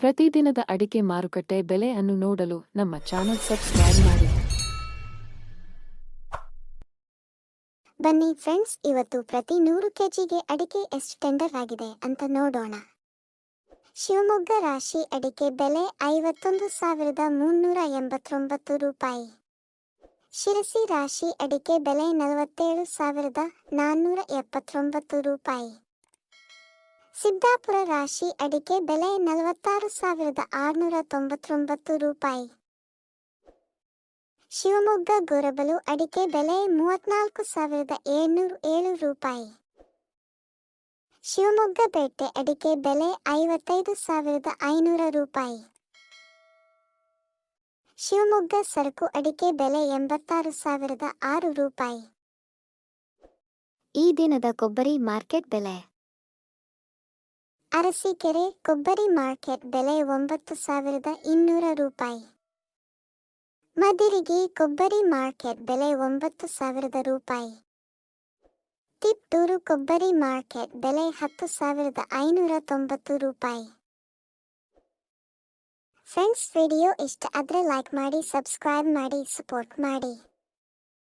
ಪ್ರತಿದಿನದ ಅಡಿಕೆ ಮಾರುಕಟ್ಟೆ ಬೆಲೆ ಅನ್ನು ನೋಡಲು ನಮ್ಮ ಚಾನೆಲ್ ಸಬ್ಸ್ಕ್ರೈಬ್ ಮಾಡಿ. ಬನ್ನಿ ಫ್ರೆಂಡ್ಸ್, ಇವತ್ತು ಪ್ರತಿ ನೂರು ಕೆಜಿಗೆ ಅಡಿಕೆ ಎಷ್ಟು ಟೆಂಡರ್ ಆಗಿದೆ ಅಂತ ನೋಡೋಣ. ಶಿವಮೊಗ್ಗ ರಾಶಿ ಅಡಿಕೆ ಬೆಲೆ ಐವತ್ತೊಂದು ಸಾವಿರದ ಮುನ್ನೂರ ಎಂಬತ್ತೊಂಬತ್ತು ರೂಪಾಯಿ. ಶಿರಸಿ ರಾಶಿ ಅಡಿಕೆ ಬೆಲೆ ನಲವತ್ತೇಳು ಸಾವಿರದ ನಾನ್ನೂರ ಎಪ್ಪತ್ತೊಂಬತ್ತು ರೂಪಾಯಿ. ಸಿದ್ದಾಪುರ ರಾಶಿ ಅಡಿಕೆ ಬೆಲೆ ನಲವತ್ತಾರು ಸಾವಿರದ ಆರುನೂರ ತೊಂಬತ್ತೊಂಬತ್ತು ರೂಪಾಯಿ. ಶಿವಮೊಗ್ಗ ಗೊರಬಲು ಅಡಿಕೆ ಬೆಲೆ ಮೂವತ್ನಾಲ್ಕು ಸಾವಿರದ ಏಳ್ನೂರು ಏಳು ರೂಪಾಯಿ. ಶಿವಮೊಗ್ಗ ಪೇಟೆ ಅಡಿಕೆ ಬೆಲೆ ಐವತ್ತೈದು ಸಾವಿರದ ಐನೂರ ರೂಪಾಯಿ. ಶಿವಮೊಗ್ಗ ಸರಕು ಅಡಿಕೆ ಬೆಲೆ ಎಂಬತ್ತಾರು ಸಾವಿರದ ಆರು ರೂಪಾಯಿ. ಈ ದಿನದ ಕೊಬ್ಬರಿ ಮಾರ್ಕೆಟ್ ಬೆಲೆ. ಅರಸೀಕೆರೆ ಕೊಬ್ಬರಿ ಮಾರ್ಕೆಟ್ ಬೆಲೆ ಒಂಬತ್ತು ಸಾವಿರದ ಇನ್ನೂರ ರೂಪಾಯಿ. ಮದಿರಿಗೆ ಕೊಬ್ಬರಿ ಮಾರ್ಕೆಟ್ ಬೆಲೆ ಒಂಬತ್ತು ಸಾವಿರದ ರೂಪಾಯಿ. ತಿಪ್ಟೂರು ಕೊಬ್ಬರಿ ಮಾರ್ಕೆಟ್ ಬೆಲೆ ಹತ್ತು ಸಾವಿರದ ಐನೂರ ತೊಂಬತ್ತು ರೂಪಾಯಿ. ಫ್ರೆಂಡ್ಸ್, ವಿಡಿಯೋ ಇಷ್ಟ ಆದರೆ ಲೈಕ್ ಮಾಡಿ, ಸಬ್ಸ್ಕ್ರೈಬ್ ಮಾಡಿ, ಸಪೋರ್ಟ್ ಮಾಡಿ.